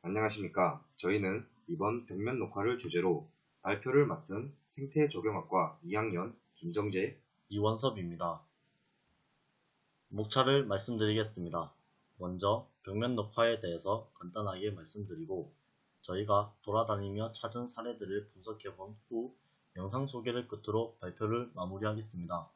안녕하십니까. 저희는 이번 벽면 녹화를 주제로 발표를 맡은 생태조경학과 2학년 김정재, 이원섭입니다. 목차를 말씀드리겠습니다. 먼저 벽면 녹화에 대해서 간단하게 말씀드리고 저희가 돌아다니며 찾은 사례들을 분석해본 후 영상 소개를 끝으로 발표를 마무리하겠습니다.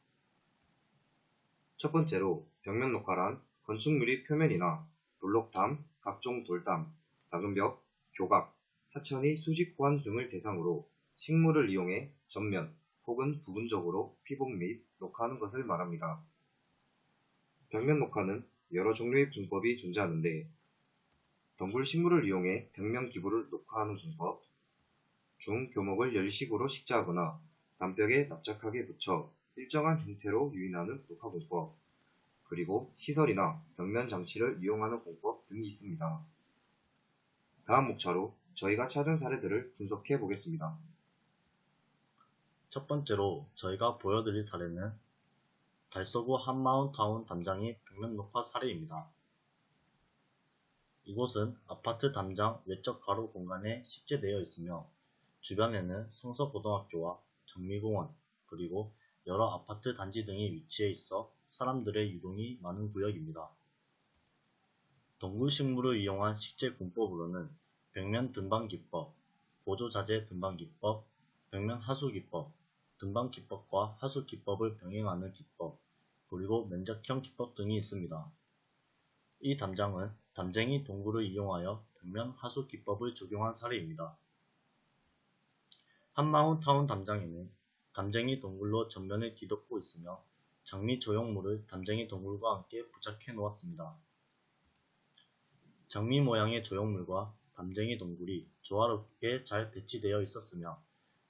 첫 번째로 벽면 녹화란 건축물이 표면이나 블록담, 각종 돌담, 작은 벽, 교각, 하천이 수직 호환 등을 대상으로 식물을 이용해 전면 혹은 부분적으로 피복 및 녹화하는 것을 말합니다. 벽면 녹화는 여러 종류의 공법이 존재하는데 덩굴 식물을 이용해 벽면 기부를 녹화하는 공법, 중 교목을 열식으로 식자하거나 담벽에 납작하게 붙여 일정한 형태로 유인하는 녹화 공법, 그리고 시설이나 벽면 장치를 이용하는 공법 등이 있습니다. 다음 목차로 저희가 찾은 사례들을 분석해 보겠습니다. 첫 번째로 저희가 보여드릴 사례는 달서구 한마운타운 담장의 벽면 녹화 사례입니다. 이곳은 아파트 담장 외적 가로 공간에 식재되어 있으며 주변에는 성서고등학교와 정미공원 그리고 여러 아파트 단지 등이 위치해 있어 사람들의 유동이 많은 구역입니다. 동굴식물을 이용한 식재 공법으로는 벽면 등반 기법, 보조자재 등반 기법, 벽면 하수 기법, 등반 기법과 하수 기법을 병행하는 기법, 그리고 면적형 기법 등이 있습니다. 이 담장은 담쟁이 동굴을 이용하여 벽면 하수 기법을 적용한 사례입니다. 한마운타운 담장에는 담쟁이 동굴로 전면을 뒤덮고 있으며 장미 조형물을 담쟁이 동굴과 함께 부착해 놓았습니다. 장미 모양의 조형물과 담쟁이 동굴이 조화롭게 잘 배치되어 있었으며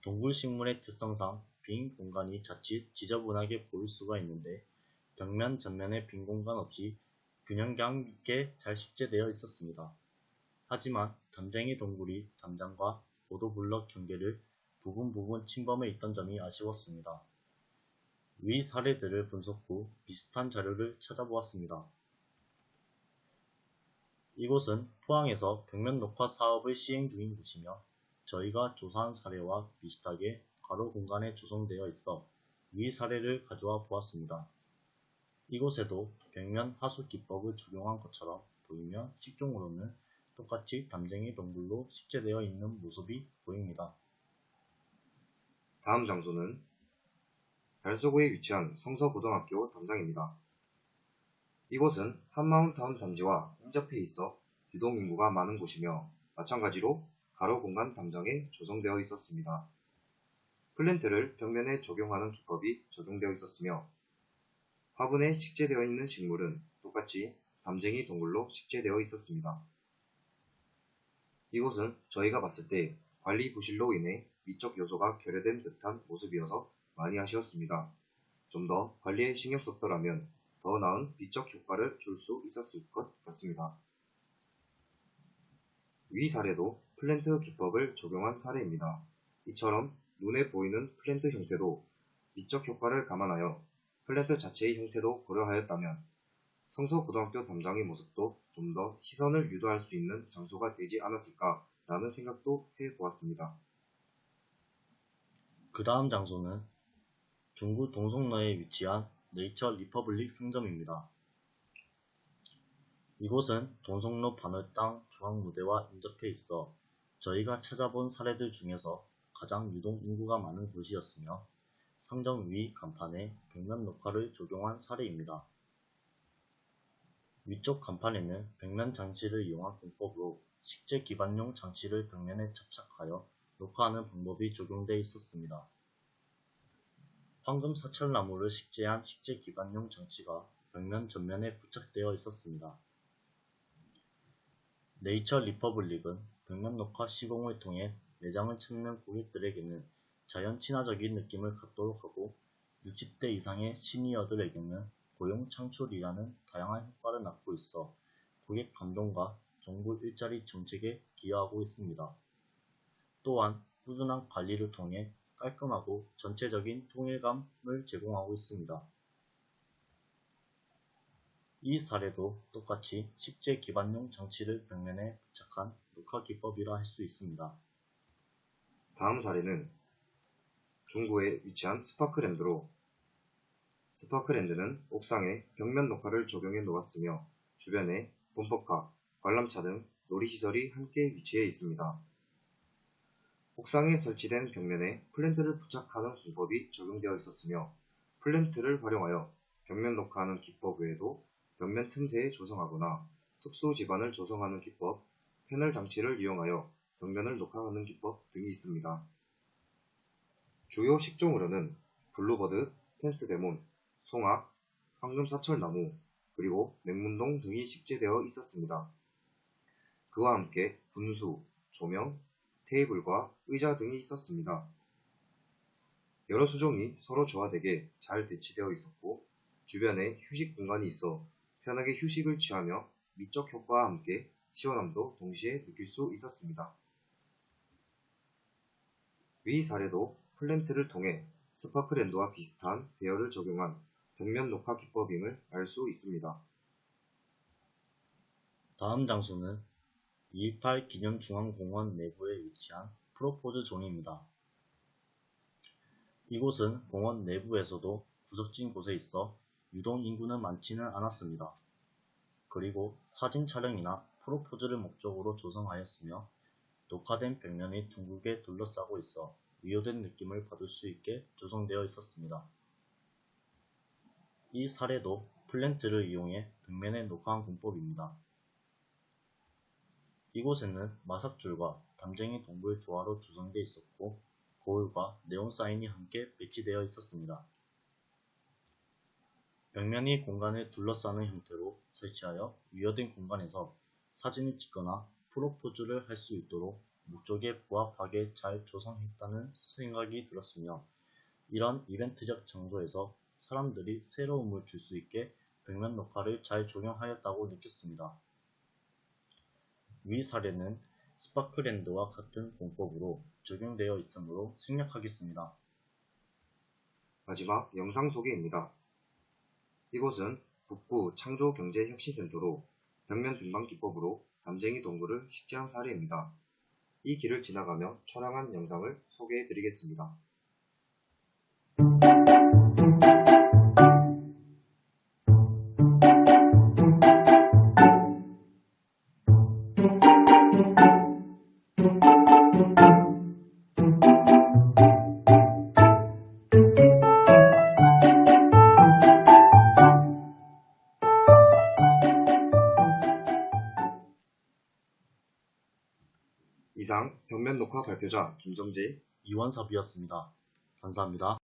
동굴 식물의 특성상 빈 공간이 자칫 지저분하게 보일 수가 있는데 벽면 전면에 빈 공간 없이 균형감 있게 잘 식재되어 있었습니다. 하지만 담쟁이 동굴이 담장과 보도블럭 경계를 부분 부분 침범해 있던 점이 아쉬웠습니다. 위 사례들을 분석 후 비슷한 자료를 찾아보았습니다. 이곳은 포항에서 벽면 녹화 사업을 시행 중인 곳이며 저희가 조사한 사례와 비슷하게 가로 공간에 조성되어 있어 위 사례를 가져와 보았습니다. 이곳에도 벽면 하수 기법을 적용한 것처럼 보이며 식종으로는 똑같이 담쟁이 동굴로 식재되어 있는 모습이 보입니다. 다음 장소는 달서구에 위치한 성서고등학교 담장입니다. 이곳은 한마운타운 단지와 인접해 있어 유동 인구가 많은 곳이며 마찬가지로 가로 공간 담장에 조성되어 있었습니다. 플랜트를 벽면에 적용하는 기법이 적용되어 있었으며 화분에 식재되어 있는 식물은 똑같이 담쟁이 동굴로 식재되어 있었습니다. 이곳은 저희가 봤을 때 관리 부실로 인해 위쪽 요소가 결여된 듯한 모습이어서 많이 아쉬웠습니다. 좀 더 관리에 신경 썼더라면 더 나은 비적 효과를 줄 수 있었을 것 같습니다. 위 사례도 플랜트 기법을 적용한 사례입니다. 이처럼 눈에 보이는 플랜트 형태도 미적 효과를 감안하여 플랜트 자체의 형태도 고려하였다면 성서고등학교 담장의 모습도 좀 더 시선을 유도할 수 있는 장소가 되지 않았을까 라는 생각도 해보았습니다. 그 다음 장소는 중구 동성로에 위치한 네이처 리퍼블릭 상점입니다. 이곳은 동성로 바늘 땅 중앙무대와 인접해 있어 저희가 찾아본 사례들 중에서 가장 유동 인구가 많은 곳이었으며 상점 위 간판에 벽면 녹화를 적용한 사례입니다. 위쪽 간판에는 벽면 장치를 이용한 공법으로 식재 기반용 장치를 벽면에 접착하여 녹화하는 방법이 적용되어 있었습니다. 황금 사철나무를 식재한 식재 기반용 장치가 벽면 전면에 부착되어 있었습니다. 네이처 리퍼블릭은 벽면 녹화 시공을 통해 매장을 찾는 고객들에게는 자연 친화적인 느낌을 갖도록 하고 60대 이상의 시니어들에게는 고용 창출이라는 다양한 효과를 낳고 있어 고객 감동과 정부 일자리 정책에 기여하고 있습니다. 또한 꾸준한 관리를 통해 깔끔하고 전체적인 통일감을 제공하고 있습니다. 이 사례도 똑같이 식재 기반용 장치를 벽면에 부착한 녹화 기법이라 할 수 있습니다. 다음 사례는 중구에 위치한 스파크랜드로 스파크랜드는 옥상에 벽면 녹화를 적용해 놓았으며 주변에 범퍼카, 관람차 등 놀이시설이 함께 위치해 있습니다. 옥상에 설치된 벽면에 플랜트를 부착하는 공법이 적용되어 있었으며 플랜트를 활용하여 벽면 녹화하는 기법 외에도 벽면 틈새에 조성하거나 특수 지반을 조성하는 기법, 패널 장치를 이용하여 벽면을 녹화하는 기법 등이 있습니다. 주요 식종으로는 블루버드, 펜스데몬, 송악, 황금사철나무, 그리고 맹문동 등이 식재되어 있었습니다. 그와 함께 분수, 조명, 테이블과 의자 등이 있었습니다. 여러 수종이 서로 조화되게 잘 배치되어 있었고 주변에 휴식 공간이 있어 편하게 휴식을 취하며 미적 효과와 함께 시원함도 동시에 느낄 수 있었습니다. 위 사례도 플랜트를 통해 스파크랜드와 비슷한 배열을 적용한 벽면 녹화 기법임을 알 수 있습니다. 다음 장소는 228 기념중앙공원 내부에 위치한 프로포즈 존입니다. 이곳은 공원 내부에서도 구석진 곳에 있어 유동 인구는 많지는 않았습니다. 그리고 사진 촬영이나 프로포즈를 목적으로 조성하였으며 녹화된 벽면이 둥글게 둘러싸고 있어 위호된 느낌을 받을 수 있게 조성되어 있었습니다. 이 사례도 플랜트를 이용해 벽면에 녹화한 공법입니다. 이곳에는 마석줄과 담쟁이 동굴 조화로 조성되어 있었고 거울과 네온 사인이 함께 배치되어 있었습니다. 벽면이 공간을 둘러싸는 형태로 설치하여 위어된 공간에서 사진을 찍거나 프로포즈를 할 수 있도록 목적에 부합하게 잘 조성했다는 생각이 들었으며 이런 이벤트적 장소에서 사람들이 새로움을 줄 수 있게 벽면 녹화를 잘 적용하였다고 느꼈습니다. 위 사례는 스파크랜드와 같은 공법으로 적용되어 있으므로 생략하겠습니다. 마지막 영상 소개입니다. 이곳은 북부 창조경제혁신센터로 벽면 등반 기법으로 담쟁이 동굴을 식재한 사례입니다. 이 길을 지나가며 촬영한 영상을 소개해 드리겠습니다. 이상 벽면 녹화 발표자 김정재 이원섭이었습니다. 감사합니다.